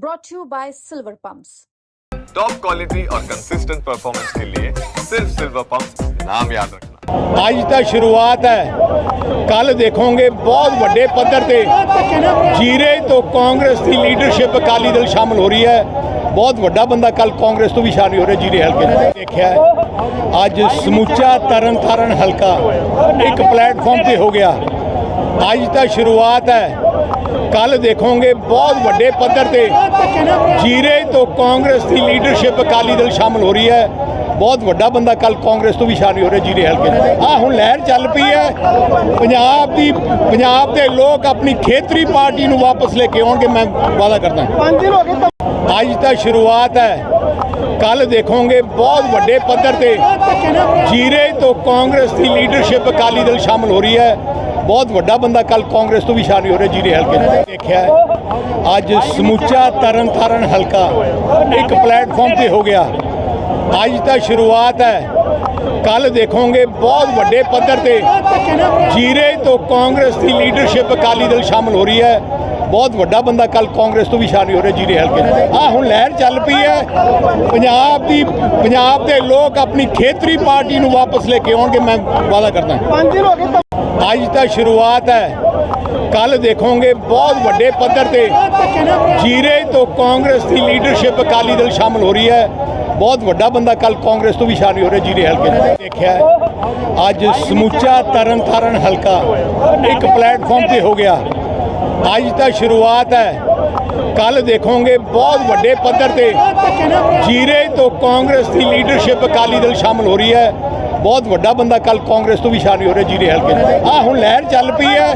brought to you by Silver Pumps. Top quality और consistent performance के लिए सिर्फ सिल्वर पंप नाम याद रखना ਅੱਜ ਤਾਂ ਸ਼ੁਰੂਆਤ ਹੈ ਕੱਲ ਦੇਖੋਗੇ ਬਹੁਤ ਵੱਡੇ ਪੱਧਰ ਤੇ ਜੀਰੇ ਤੋਂ ਕਾਂਗਰਸ ਦੀ ਲੀਡਰਸ਼ਿਪ ਅਕਾਲੀ ਦਲ ਸ਼ਾਮਲ ਹੋ ਰਹੀ ਹੈ ਬਹੁਤ ਵੱਡਾ ਬੰਦਾ ਕੱਲ ਕਾਂਗਰਸ ਤੋਂ ਵੀ ਸ਼ਾਮਲ ਹੋ ਰਿਹਾ ਜੀਰੇ ਹਲਕੇ ਤੋਂ ਦੇਖਿਆ ਹੈ। ਅੱਜ ਸਮੁੱਚਾ ਤਰਨ ਤਾਰਨ ਹਲਕਾ ਇੱਕ ਪਲੇਟਫਾਰਮ ਤੇ ਹੋ ਗਿਆ ਅੱਜ ਤਾਂ ਸ਼ੁਰੂਆਤ ਹੈ। ਕੱਲ ਦੇਖੋਗੇ ਬਹੁਤ ਵੱਡੇ ਪੱਧਰ ਤੇ ਜੀਰੇ ਤੋਂ ਕਾਂਗਰਸ ਦੀ ਲੀਡਰਸ਼ਿਪ ਅਕਾਲੀ ਦਲ ਸ਼ਾਮਲ ਹੋ ਰਹੀ ਹੈ। ਬਹੁਤ ਵੱਡਾ ਬੰਦਾ ਕੱਲ ਕਾਂਗਰਸ ਤੋਂ ਵੀ ਸ਼ਾਮਲ ਹੋ ਰਿਹਾ ਜੀਰੇ ਹਲਕੇ ਆ ਹੁਣ ਲਹਿਰ ਚੱਲ ਪਈ ਹੈ। ਪੰਜਾਬ ਦੀ ਪੰਜਾਬ ਦੇ ਲੋਕ ਆਪਣੀ ਖੇਤਰੀ ਪਾਰਟੀ ਨੂੰ ਵਾਪਸ ਲੈ ਕੇ ਆਉਣਗੇ। ਮੈਂ ਵਾਅਦਾ ਕਰਦਾ ਅੱਜ ਤਾਂ ਸ਼ੁਰੂਆਤ ਹੈ। ਕੱਲ ਦੇਖੋਗੇ ਬਹੁਤ ਵੱਡੇ ਪੱਧਰ ਤੇ ਜੀਰੇ ਤੋਂ ਕਾਂਗਰਸ ਦੀ ਲੀਡਰਸ਼ਿਪ ਅਕਾਲੀ ਦਲ ਸ਼ਾਮਲ ਹੋ ਰਹੀ ਹੈ। ਬਹੁਤ ਵੱਡਾ ਬੰਦਾ ਕੱਲ ਕਾਂਗਰਸ ਤੋਂ ਵੀ ਸ਼ਾਮਿਲ ਹੋ ਰਿਹਾ ਜੀਰੇ ਹਲਕੇ ਤੋਂ ਦੇਖਿਆ ਅੱਜ ਸਮੁੱਚਾ ਤਰਨ ਤਾਰਨ ਹਲਕਾ ਇੱਕ ਪਲੇਟਫਾਰਮ ਤੇ ਹੋ ਗਿਆ। ਅੱਜ ਤਾਂ ਸ਼ੁਰੂਆਤ ਹੈ। ਕੱਲ ਦੇਖੋਗੇ ਬਹੁਤ ਵੱਡੇ ਪੱਧਰ ਤੇ ਜੀਰੇ ਤੋਂ ਕਾਂਗਰਸ ਦੀ ਲੀਡਰਸ਼ਿਪ ਅਕਾਲੀ ਦਲ ਸ਼ਾਮਲ ਹੋ ਰਹੀ ਹੈ। ਬਹੁਤ ਵੱਡਾ ਬੰਦਾ ਕੱਲ ਕਾਂਗਰਸ ਤੋਂ ਵੀ ਸ਼ਾਮਿਲ ਹੋ ਰਿਹਾ ਜੀਰੇ ਹਲਕੇ ਤੋਂ ਆ ਹੁਣ ਲਹਿਰ ਚੱਲ ਪਈ ਹੈ। ਪੰਜਾਬ ਦੀ, ਪੰਜਾਬ ਦੇ ਲੋਕ ਆਪਣੀ ਖੇਤਰੀ ਪਾਰਟੀ ਨੂੰ ਵਾਪਸ ਲੈ ਕੇ ਆਉਣਗੇ। ਮੈਂ ਵਾਅਦਾ ਕਰਦਾ ਅੱਜ ਤਾਂ ਸ਼ੁਰੂਆਤ ਹੈ। ਕੱਲ ਦੇਖੋਗੇ ਬਹੁਤ ਵੱਡੇ ਪੱਧਰ ਤੇ ਜੀਰੇ ਤੋਂ ਕਾਂਗਰਸ ਦੀ ਲੀਡਰਸ਼ਿਪ ਅਕਾਲੀ ਦਲ ਸ਼ਾਮਲ ਹੋ ਰਹੀ ਹੈ। ਬਹੁਤ ਵੱਡਾ ਬੰਦਾ ਕੱਲ ਕਾਂਗਰਸ ਤੋਂ ਵੀ ਸ਼ਾਮਲ ਹੋ ਰਿਹਾ ਜੀਰੇ ਹਲਕੇ ਤੋਂ ਦੇਖਿਆ ਅੱਜ ਸਮੁੱਚਾ ਤਰਨ ਤਾਰਨ ਹਲਕਾ ਇੱਕ ਪਲੇਟਫਾਰਮ ਤੇ ਹੋ ਗਿਆ। ਅੱਜ ਤਾਂ ਸ਼ੁਰੂਆਤ ਹੈ। ਕੱਲ ਦੇਖੋਗੇ ਬਹੁਤ ਵੱਡੇ ਪੱਧਰ ਤੇ ਜੀਰੇ ਤੋਂ ਕਾਂਗਰਸ ਦੀ ਲੀਡਰਸ਼ਿਪ ਅਕਾਲੀ ਦਲ ਸ਼ਾਮਲ ਹੋ ਰਹੀ ਹੈ। ਬਹੁਤ ਵੱਡਾ ਬੰਦਾ ਕੱਲ ਕਾਂਗਰਸ ਤੋਂ ਵੀ ਸ਼ਾਮਲ ਹੋ ਰਿਹਾ ਜੀਰੇ ਹਲਕੇ ਆ ਹੁਣ ਲਹਿਰ ਚੱਲ ਪਈ ਹੈ।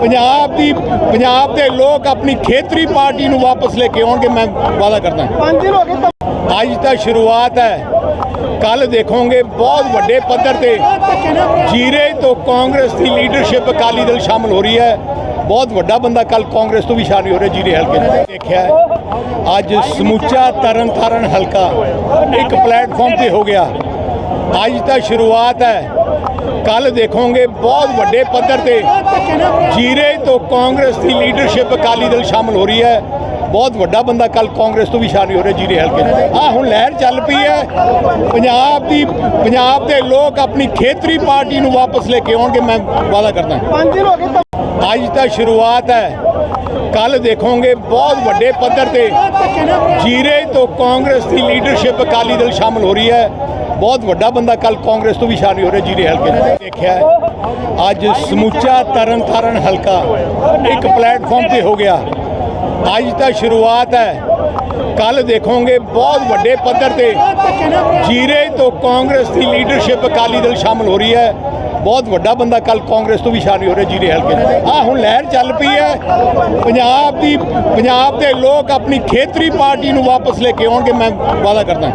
ਪੰਜਾਬ ਦੀ ਪੰਜਾਬ ਦੇ ਲੋਕ ਆਪਣੀ ਖੇਤਰੀ ਪਾਰਟੀ ਨੂੰ ਵਾਪਸ ਲੈ ਕੇ ਆਉਣਗੇ। ਮੈਂ ਵਾਅਦਾ ਕਰਦਾ ਅੱਜ ਤਾਂ ਸ਼ੁਰੂਆਤ ਹੈ। ਕੱਲ ਦੇਖੋਗੇ ਬਹੁਤ ਵੱਡੇ ਪੱਧਰ ਤੇ ਜੀਰੇ ਤੋਂ ਕਾਂਗਰਸ ਦੀ ਲੀਡਰਸ਼ਿਪ ਅਕਾਲੀ ਦਲ ਸ਼ਾਮਲ ਹੋ ਰਹੀ ਹੈ। ਬਹੁਤ ਵੱਡਾ ਬੰਦਾ ਕੱਲ ਕਾਂਗਰਸ ਤੋਂ ਵੀ ਸ਼ਾਮਿਲ ਹੋ ਰਿਹਾ ਜੀਰੇ ਹਲਕੇ ਤੋਂ ਦੇਖਿਆ ਅੱਜ ਸਮੁੱਚਾ ਤਰਨ ਤਾਰਨ ਹਲਕਾ ਇੱਕ ਪਲੇਟਫਾਰਮ ਤੇ ਹੋ ਗਿਆ। ਅੱਜ ਤਾਂ ਸ਼ੁਰੂਆਤ ਹੈ। ਕੱਲ ਦੇਖੋਗੇ ਬਹੁਤ ਵੱਡੇ ਪੱਧਰ ਤੇ ਜੀਰੇ ਤੋਂ ਕਾਂਗਰਸ ਦੀ ਲੀਡਰਸ਼ਿਪ ਅਕਾਲੀ ਦਲ ਸ਼ਾਮਲ ਹੋ ਰਹੀ ਹੈ। ਬਹੁਤ ਵੱਡਾ ਬੰਦਾ ਕੱਲ ਕਾਂਗਰਸ ਤੋਂ ਵੀ ਸ਼ਾਮਿਲ ਹੋ ਰਿਹਾ ਜੀਰੇ ਹਲਕੇ ਤੋਂ ਆ ਹੁਣ ਲਹਿਰ ਚੱਲ ਪਈ ਹੈ। ਪੰਜਾਬ ਦੀ, ਪੰਜਾਬ ਦੇ ਲੋਕ ਆਪਣੀ ਖੇਤਰੀ ਪਾਰਟੀ ਨੂੰ ਵਾਪਸ ਲੈ ਕੇ ਆਉਣਗੇ। ਮੈਂ ਵਾਅਦਾ ਕਰਦਾ ਅੱਜ ਤਾਂ ਸ਼ੁਰੂਆਤ ਹੈ। ਕੱਲ ਦੇਖੋਗੇ ਬਹੁਤ ਵੱਡੇ ਪੱਧਰ ਤੇ ਜੀਰੇ ਤੋਂ ਕਾਂਗਰਸ ਦੀ ਲੀਡਰਸ਼ਿਪ ਅਕਾਲੀ ਦਲ ਸ਼ਾਮਲ ਹੋ ਰਹੀ ਹੈ। ਬਹੁਤ ਵੱਡਾ ਬੰਦਾ ਕੱਲ ਕਾਂਗਰਸ ਤੋਂ ਵੀ ਸ਼ਾਮਲ ਹੋ ਰਿਹਾ ਜੀਰੇ ਹਲਕੇ ਤੋਂ ਦੇਖਿਆ ਅੱਜ ਸਮੁੱਚਾ ਤਰਨ ਤਾਰਨ ਹਲਕਾ ਇੱਕ ਪਲੇਟਫਾਰਮ ਤੇ ਹੋ ਗਿਆ। ਅੱਜ ਤਾਂ ਸ਼ੁਰੂਆਤ ਹੈ। ਕੱਲ ਦੇਖੋਗੇ ਬਹੁਤ ਵੱਡੇ ਪੱਧਰ ਤੇ ਜੀਰੇ ਤੋਂ ਕਾਂਗਰਸ ਦੀ ਲੀਡਰਸ਼ਿਪ ਅਕਾਲੀ ਦਲ ਸ਼ਾਮਲ ਹੋ ਰਹੀ ਹੈ। ਬਹੁਤ ਵੱਡਾ ਬੰਦਾ ਕੱਲ ਕਾਂਗਰਸ ਤੋਂ ਵੀ ਸ਼ਾਮਲ ਹੋ ਰਿਹਾ ਜੀਰੇ ਹਲਕੇ ਤੋਂ ਆ ਹੁਣ ਲਹਿਰ ਚੱਲ ਪਈ ਹੈ। ਪੰਜਾਬ ਦੀ, ਪੰਜਾਬ ਦੇ ਲੋਕ ਆਪਣੀ ਖੇਤਰੀ ਪਾਰਟੀ ਨੂੰ ਵਾਪਸ ਲੈ ਕੇ ਆਉਣਗੇ, ਮੈਂ ਵਾਅਦਾ ਕਰਦਾ